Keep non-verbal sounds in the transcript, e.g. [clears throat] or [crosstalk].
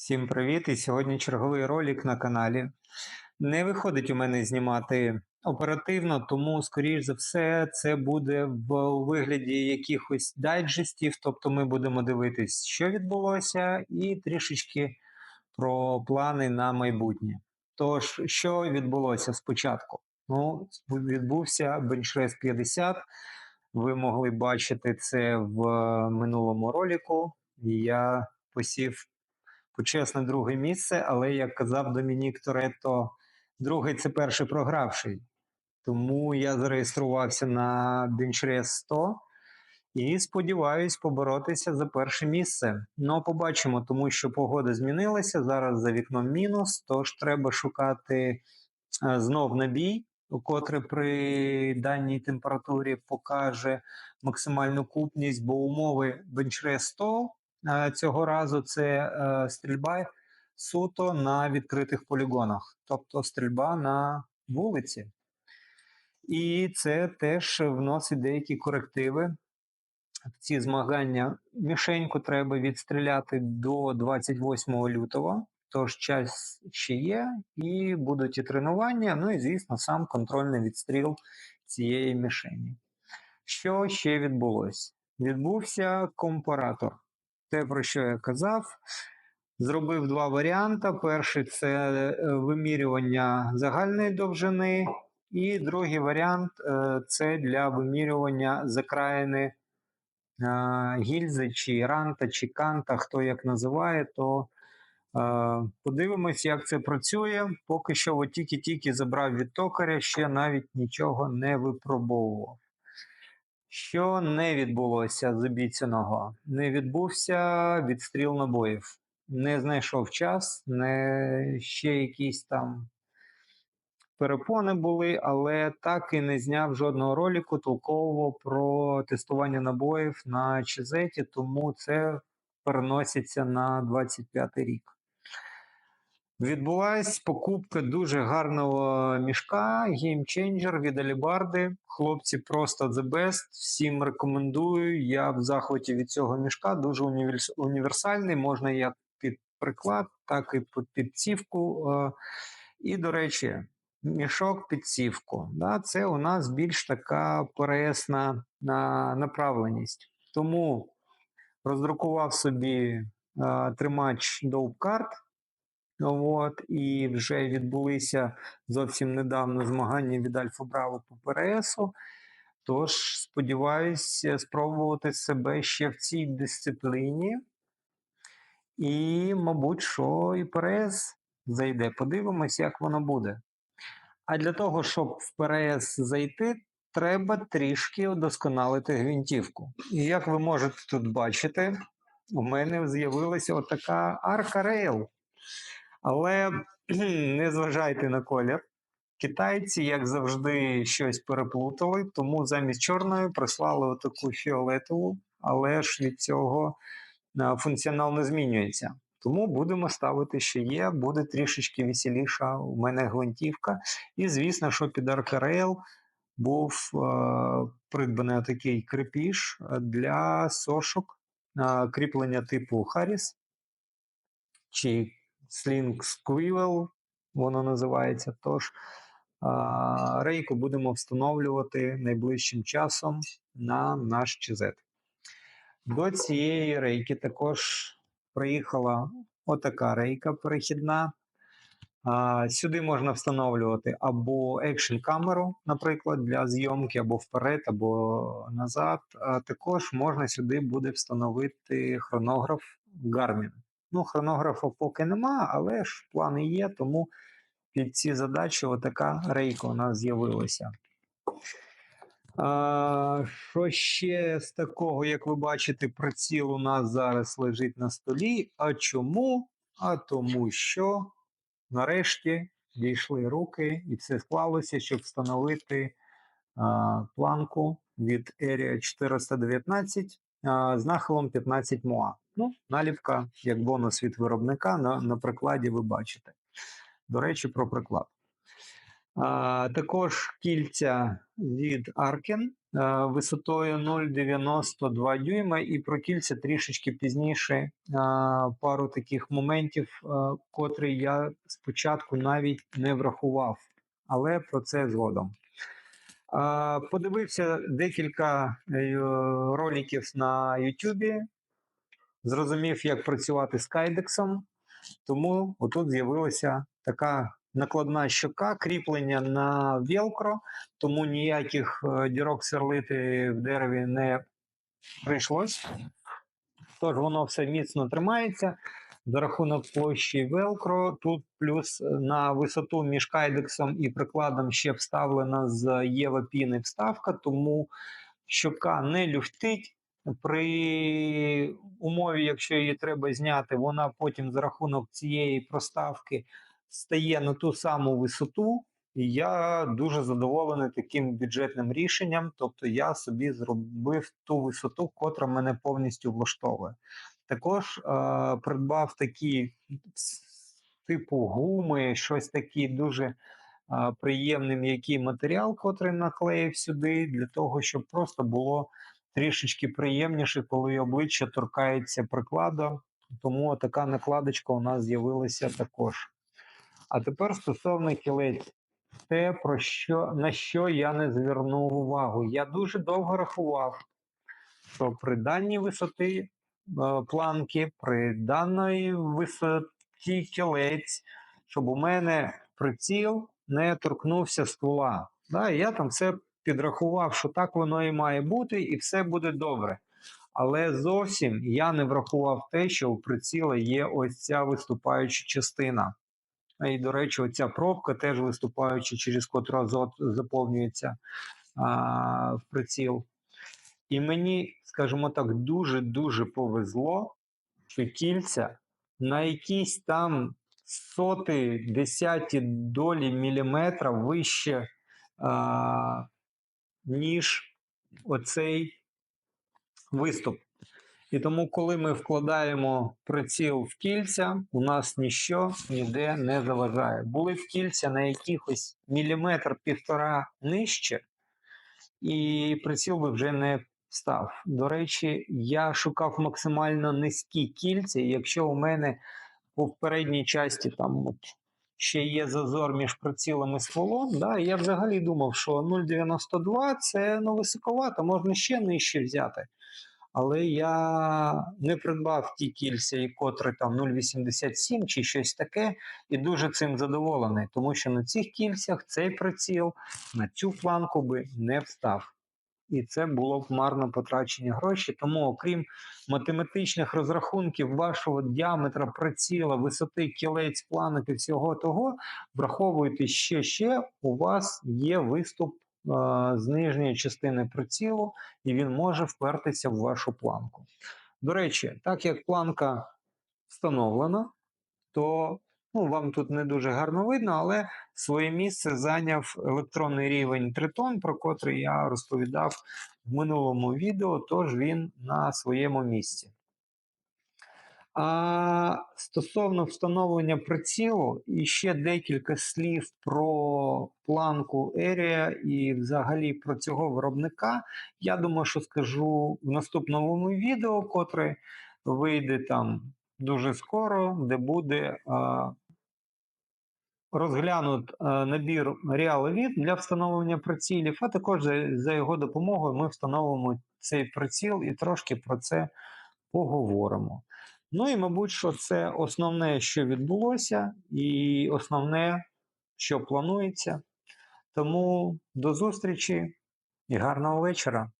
Всім привіт! І сьогодні черговий ролик на каналі. Не виходить у мене знімати оперативно, тому, скоріш за все, це буде в вигляді якихось дайджестів. Тобто ми будемо дивитись, що відбулося, і трішечки про плани на майбутнє. Тож, що відбулося спочатку? Ну, відбувся бенчрес 50. Ви могли бачити це в минулому ролику. Я посів почесне друге місце, але як казав Домінік Торетто, другий це перший програвший. Тому я зареєструвався на Benchres 100 і сподіваюсь поборотися за перше місце. Ну, побачимо, тому що погода змінилася. Зараз за вікном мінус, тож треба шукати е, знов набій, котре при даній температурі покаже максимальну купність, бо умови Benchres 100 Е, Цього разу це е, стрільба суто на відкритих полігонах, тобто стрільба на вулиці. І це теж вносить деякі корективи. В ці змагання мішеньку треба відстріляти до 28 лютого, тож час ще є, і будуть і тренування, ну і, звісно, сам контрольний відстріл цієї мішені. Що ще відбулося? Відбувся компаратор те, про що я казав. Зробив два варіанти. Перший це е, вимірювання загальної довжини, і другий варіант е, це для вимірювання закраїни е, гільзи, чи ранта, чи канта, хто як називає, то подивимось, як це працює. Поки що тільки-тільки забрав від токаря, ще навіть нічого не випробовував. Що не відбулося з обіцяного? Не відбувся відстріл набоїв. Не знайшов час, не ще якісь там перепони були, але так і не зняв жодного ролику толкового про тестування набоїв на Чезеті, тому це переноситься на 25 рік. Відбулась покупка дуже гарного мішка Changer від Алібарди. Хлопці просто the best. Всім рекомендую. Я в захваті від цього мішка дуже універсальний. Можна як під приклад, так і під цівку. Е, і, до речі, мішок під цівку. Це у нас більш така пересна направленість. Тому роздрукував собі е, тримач Card. От, І вже відбулися зовсім недавно змагання від Альфа Браво по ПРСу. Тож, сподіваюся, спробувати себе ще в цій дисципліні. І, мабуть, що і ПРС зайде. Подивимось, як воно буде. А для того, щоб в ПРС зайти, треба трішки удосконалити гвинтівку. І як ви можете тут бачити, у мене з'явилася отака арка рейл. Але [clears throat] не зважайте на колір. Китайці, як завжди, щось переплутали, тому замість чорної прислали отаку фіолетову, але ж від цього функціонал не змінюється. Тому будемо ставити, що є, буде трішечки веселіша у мене гвинтівка. І, звісно, що під Arcarail був е, придбаний такий крепіш для сошок, е, кріплення типу Harris чи Sling Squivel, воно називається. Тож рейку будемо встановлювати найближчим часом на наш чизет. До цієї рейки також приїхала отака рейка перехідна. А, Сюди можна встановлювати або екшн камеру, наприклад, для зйомки, або вперед, або назад. А також можна сюди буде встановити хронограф Garmin. Ну, хронографа поки нема, але ж плани є, тому під ці задачі отака рейка у нас з'явилася. А, Що ще з такого, як ви бачите, приціл у нас зараз лежить на столі. А чому? А тому що нарешті дійшли руки, і все склалося, щоб встановити а, планку від Area 419 а, з нахилом 15 МОА. Ну, Наліпка, як бонус від виробника, на на прикладі ви бачите. До речі, про приклад. А, Також кільця від е, висотою 0,92 дюйма, і про кільця трішечки пізніше е, пару таких моментів, е, котрі я спочатку навіть не врахував, але про це згодом. Подивився декілька е, роликів на YouTube, зрозумів, як працювати з кайдексом, тому отут з'явилася така накладна щока, кріплення на велкро, тому ніяких е, дірок сверлити в дереві не прийшлось. Тож воно все міцно тримається. За рахунок площі велкро, тут плюс е, на висоту між кайдексом і прикладом ще вставлена з Єва піни вставка, тому щока не люфтить. При умові, якщо її треба зняти, вона потім за рахунок цієї проставки стає на ту саму висоту. І я дуже задоволений таким бюджетним рішенням. Тобто я собі зробив ту висоту, котра мене повністю влаштовує. Також е, придбав такі типу гуми, щось такі дуже е, приємний м'який матеріал, котрий наклеїв сюди, для того, щоб просто було трішечки приємніше, коли обличчя торкається прикладу. Тому така накладочка у нас з'явилася також. А тепер стосовно кілець, те, про що, на що я не звернув увагу. Я дуже довго рахував, що при даній висоті е, планки, при даній висоті кілець, щоб у мене приціл не торкнувся ствола. Да, я там все підрахував, що так воно і має бути, і все буде добре. Але зовсім я не врахував те, що у приціла є ось ця виступаюча частина. І, до речі, оця пробка теж виступаюча, через котру азот заповнюється а, в приціл. І мені, скажімо так, дуже-дуже повезло, що кільця на якісь там соти, десяті долі міліметра вище, а, ніж оцей виступ. І тому, коли ми вкладаємо приціл в кільця, у нас ніщо ніде не заважає. Були б кільця на якихось міліметр-півтора нижче, і приціл би вже не став. До речі, я шукав максимально низькі кільця, якщо у мене по передній часті там от ще є зазор між прицілом і стволом, да, я взагалі думав, що 0,92 це ну, високовато, можна ще нижче взяти. Але я не придбав ті кільця, і котрі там 0,87 чи щось таке, і дуже цим задоволений, тому що на цих кільцях цей приціл на цю планку би не встав. І це було б марно потрачені гроші. Тому, окрім математичних розрахунків вашого діаметра приціла, висоти кілець планок і всього того, враховуйте ще ще, у вас є виступ з нижньої частини прицілу, і він може впертися в вашу планку. До речі, так як планка встановлена, то ну, вам тут не дуже гарно видно, але своє місце зайняв електронний рівень тритон, про котрий я розповідав в минулому відео, тож він на своєму місці. А стосовно встановлення прицілу, і ще декілька слів про планку Area і взагалі про цього виробника. Я думаю, що скажу в наступному відео, котре вийде там дуже скоро, де буде а, розглянут набір RealVid для встановлення прицілів, а також за його допомогою ми встановимо цей приціл і трошки про це поговоримо. Ну і, мабуть, що це основне, що відбулося, і основне, що планується. Тому до зустрічі і гарного вечора!